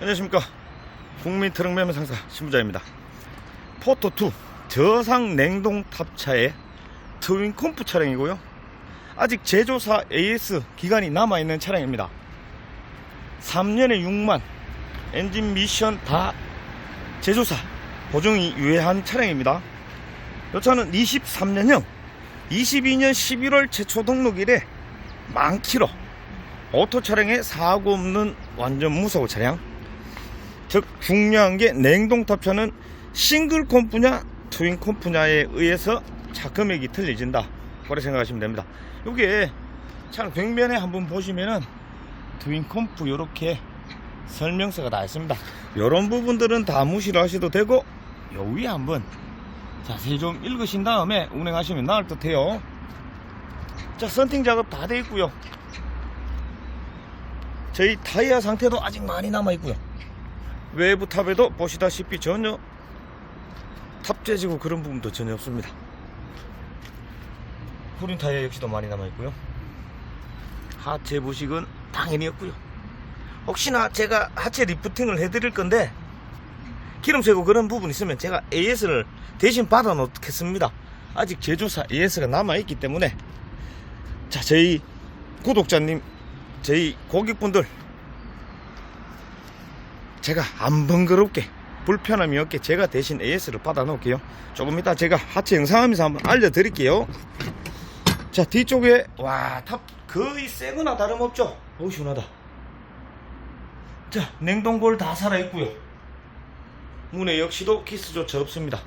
안녕하십니까. 국민 트럭 매매 상사 신부자입니다. 포토2 저상 냉동 탑차의 트윈 컴프 차량이고요. 아직 제조사 AS 기간이 남아있는 차량입니다. 3년에 6만 엔진 미션 다 제조사 보증이 유예한 차량입니다. 이 차는 23년형 22년 11월 최초 등록 일에 만 킬로. 오토 차량에 사고 없는 완전 무사고 차량 즉 중요한 게 냉동 탑차는 싱글 콤프냐 트윈 콤프냐에 의해서 차 금액이 틀려진다. 그렇게 생각하시면 됩니다. 요게 차량 벽면에 한번 보시면은 트윈 콤프 요렇게 설명서가 다 있습니다. 요런 부분들은 다 무시를 하셔도 되고 요 위에 한번 자세히 좀 읽으신 다음에 운행하시면 나을 듯 해요. 자 썬팅 작업 다 돼 있고요. 저희 타이어 상태도 아직 많이 남아 있고요 외부 탑에도 보시다시피 전혀 탑 재지고 그런 부분도 전혀 없습니다. 후륜 타이어 역시도 많이 남아 있고요. 하체 부식은 당연히 없고요. 혹시나 제가 하체 리프팅을 해드릴 건데 기름 새고 그런 부분 있으면 제가 AS를 대신 받아 놓겠습니다. 아직 제조사 AS가 남아 있기 때문에. 자 저희 구독자님 저희 고객분들 제가 안 번거롭게 불편함이 없게 제가 대신 AS를 받아 놓을게요. 조금 이따 제가 하체 영상하면서 한번 알려드릴게요. 자 뒤쪽에 와 탑 거의 새거나 다름없죠? 어우 시원하다. 자 냉동골 다 살아있고요. 문에 역시도 키스조차 없습니다.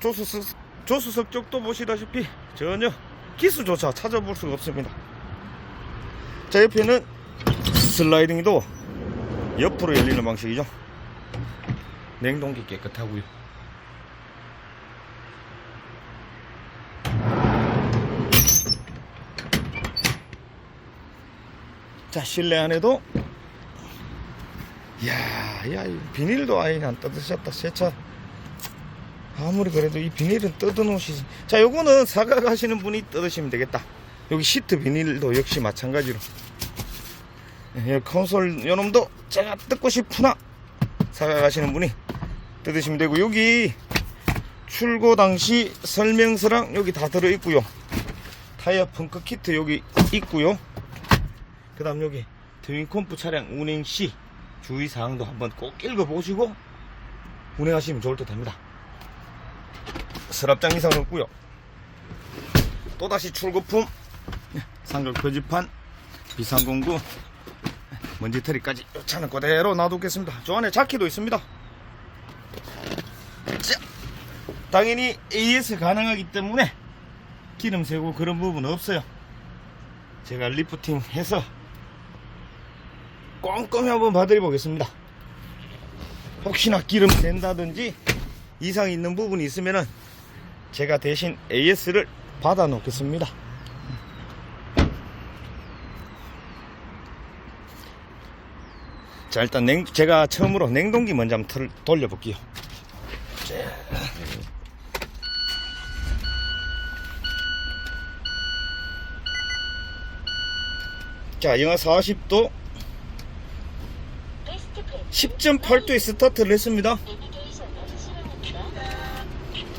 조수석, 조수석 쪽도 보시다시피 전혀 기수조차 찾아볼 수가 없습니다. 자, 옆에는 슬라이딩도 옆으로 열리는 방식이죠. 냉동기 깨끗하고요. 자, 실내 안에도 이야, 야, 이 비닐도 아예 안 뜯으셨다. 세차 아무리 그래도 이 비닐은 뜯어 놓으시지. 자, 요거는 사가 가시는 분이 뜯으시면 되겠다. 여기 시트 비닐도 역시 마찬가지로. 예, 콘솔 요놈도 제가 뜯고 싶으나 사가 가시는 분이 뜯으시면 되고 여기 출고 당시 설명서랑 여기 다 들어있고요. 타이어 펑크 키트 여기 있고요. 그 다음 여기 트윈컴프 차량 운행 시 주의사항도 한번 꼭 읽어보시고 운행하시면 좋을 듯 합니다. 서랍장 이상 없고요 또다시 출고품 상급 표지판 비상공구 먼지털이까지 이 차는 그대로 놔두겠습니다. 저 안에 자키도 있습니다. 자, 당연히 AS 가능하기 때문에 기름 새고 그런 부분 없어요. 제가 리프팅 해서 꼼꼼히 한번 봐드려 보겠습니다. 혹시나 기름 샌다든지 이상 있는 부분이 있으면은 제가 대신 AS를 받아 놓겠습니다. 자, 일단 냉, 제가 처음으로 냉동기 먼저 한번 틀, 돌려볼게요. 자, 영하 40도 10.8도에 스타트를 했습니다.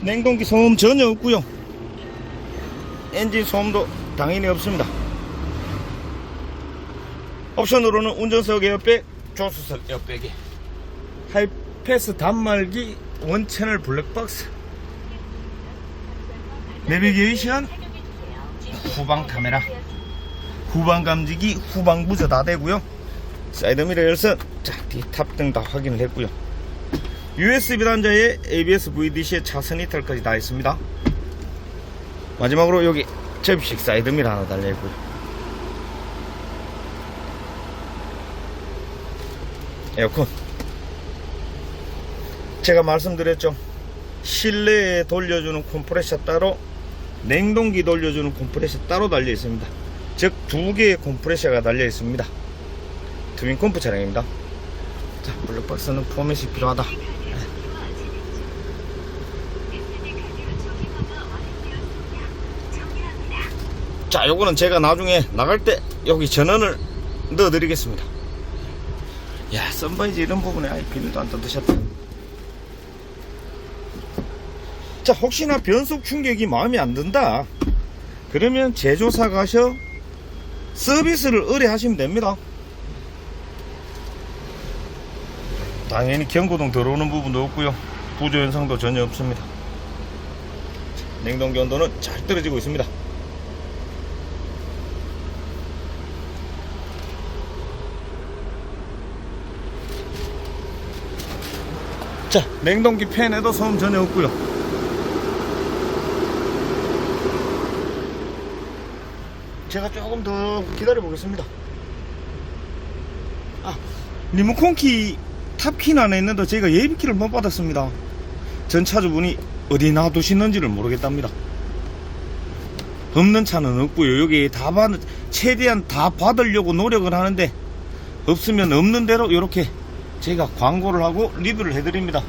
냉동기 소음 전혀 없고요 엔진 소음도 당연히 없습니다 옵션으로는 운전석 에어백 조수석 에어백이 하이패스 단말기 원채널 블랙박스. 내비게이션? 후방 카메라. 후방 감지기 후방 부저 다 되고요. 사이드미러 열선. 자 뒤탑 등 다 확인을 했고요. USB 단자에 ABS VDC의 차선 이탈까지 다 있습니다. 마지막으로 여기 접이식 사이드미러 하나 달려있고요. 에어컨. 제가 말씀드렸죠. 실내에 돌려주는 컴프레셔 따로, 냉동기 돌려주는 컴프레셔 따로 달려 있습니다. 즉, 두 개의 컴프레셔가 달려 있습니다. 트윈 컴프 차량입니다. 자, 블랙박스는 포맷이 필요하다. 자 요거는 제가 나중에 나갈 때 여기 전원을 넣어 드리겠습니다 야 썬바이즈 이런 부분에 아예 비닐도 안 뜯으셨다. 자 혹시나 변속 충격이 마음에 안 든다. 그러면 제조사 가셔 서비스를 의뢰하시면 됩니다. 당연히 경고등 들어오는 부분도 없고요. 부조 현상도 전혀 없습니다. 냉동기 온도는 잘 떨어지고 있습니다 자. 냉동기 팬에도 소음 전혀 없고요. 제가 조금 더 기다려 보겠습니다. 아 리모컨 키 탑키는 안에 있는데 제가 예비키를 못 받았습니다. 전 차주분이 어디 놔두시는지를 모르겠답니다. 없는 차는 없고요. 여기 다 받, 최대한 다 받으려고 노력을 하는데 없으면 없는 대로 이렇게 제가 광고를 하고 리뷰를 해드립니다.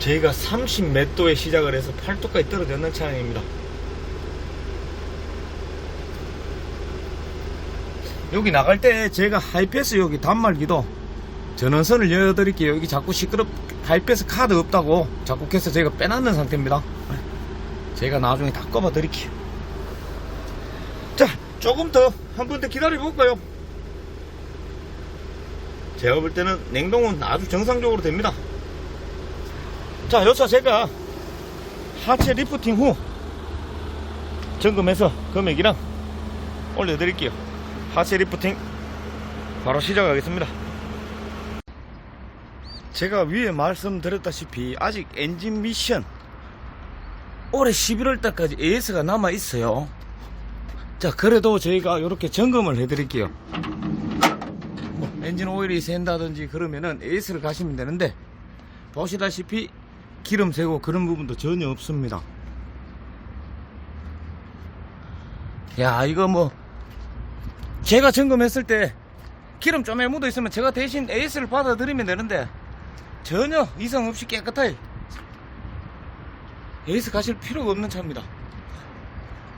제가 30몇 도에 시작을 해서 8도까지 떨어졌는 차량입니다. 여기 나갈 때 제가 하이패스 여기 단말기도 전원선을 열어드릴게요. 여기 자꾸 시끄럽 하이패스 카드 없다고 자꾸 해서 제가 빼놨는 상태입니다. 제가 나중에 다 꺼봐 드릴게요. 자 조금 더 한 번 더 기다려 볼까요? 제가 볼 때는 냉동은 아주 정상적으로 됩니다. 자 여기서 제가 하체 리프팅 후 점검해서 금액이랑 올려드릴게요. 하체 리프팅 바로 시작하겠습니다. 제가 위에 말씀드렸다시피 아직 엔진 미션 올해 11월 달까지 AS가 남아 있어요 자 그래도 저희가 이렇게 점검을 해 드릴게요. 뭐 엔진 오일이 샌다든지 그러면은 AS를 가시면 되는데 보시다시피 기름 새고 그런 부분도 전혀 없습니다. 야 이거 뭐 제가 점검했을 때 기름 좀에 묻어 있으면 제가 대신 AS를 받아드리면 되는데 전혀 이상 없이 깨끗하게 AS 가실 필요가 없는 차입니다.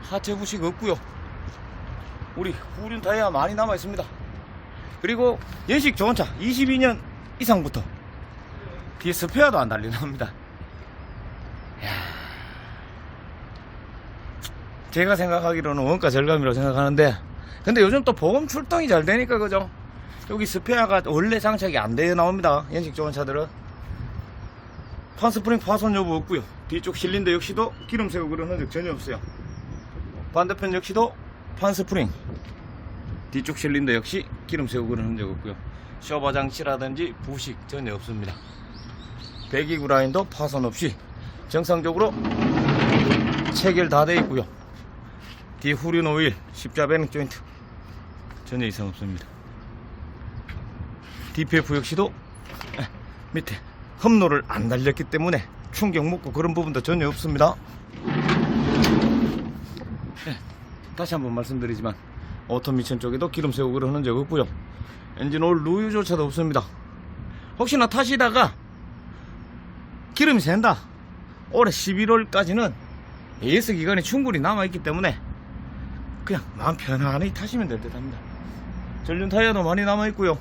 하체 부식 없고요 우리 후륜 타이어 많이 남아 있습니다. 그리고 연식 좋은 차 22년 이상부터 뒤에 스페어도 안 달린답니다. 이야. 제가 생각하기로는 원가 절감이라고 생각하는데 근데 요즘 또 보험 출동이 잘 되니까 그죠? 여기 스페어가 원래 장착이 안 되어 나옵니다 연식 좋은 차들은. 판스프링 파손 여부 없고요. 뒤쪽 실린더 역시도 기름 새고 그런 흔적 전혀 없어요. 반대편 역시도 판스프링. 뒤쪽 실린더 역시 기름 새고 그런 흔적 없고요. 쇼바 장치라든지 부식 전혀 없습니다. 배기구 라인도 파손 없이 정상적으로 체결 다 되어 있고요. 뒤 후륜 오일 십자 배능 조인트 전혀 이상 없습니다. DPF 역시도 에, 밑에 험로를 안 달렸기 때문에 충격 먹고 그런 부분도 전혀 없습니다 다시 한번 말씀드리지만 오토미션 쪽에도 기름 새고 그런 흔적 없고요. 엔진 오일 누유조차도 없습니다. 혹시나 타시다가 기름이 샌다. 올해 11월까지는 AS 기간이 충분히 남아있기 때문에 그냥 마음 편안히 타시면 될 듯 합니다. 전륜 타이어도 많이 남아있고요.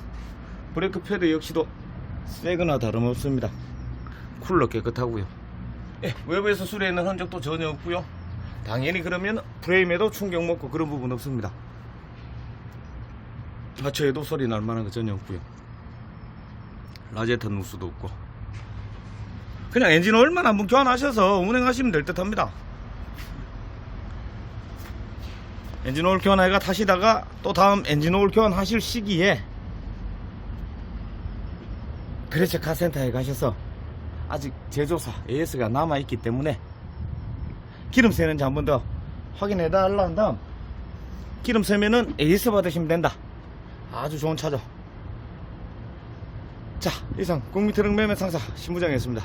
브레이크 패드 역시도 새거나 다름없습니다. 쿨러 깨끗하고요. 예, 외부에서 수리했는 흔적도 전혀 없고요 당연히 그러면 프레임에도 충격 먹고 그런 부분 없습니다. 하체에도 소리 날 만한 거 전혀 없고요. 라제트 누수도 없고. 그냥 엔진 오일만 한번 교환하셔서 운행하시면 될 듯 합니다. 엔진 오일 교환해가 타시다가 또 다음 엔진 오일 교환하실 시기에 그레체 카센터에 가셔서 아직 제조사 AS가 남아있기 때문에 기름 새는지 한 번 더 확인해 달라는 다음 기름 새면은 AS 받으시면 된다. 아주 좋은 차죠. 자 이상 국민트럭 매매 상사 신부장이었습니다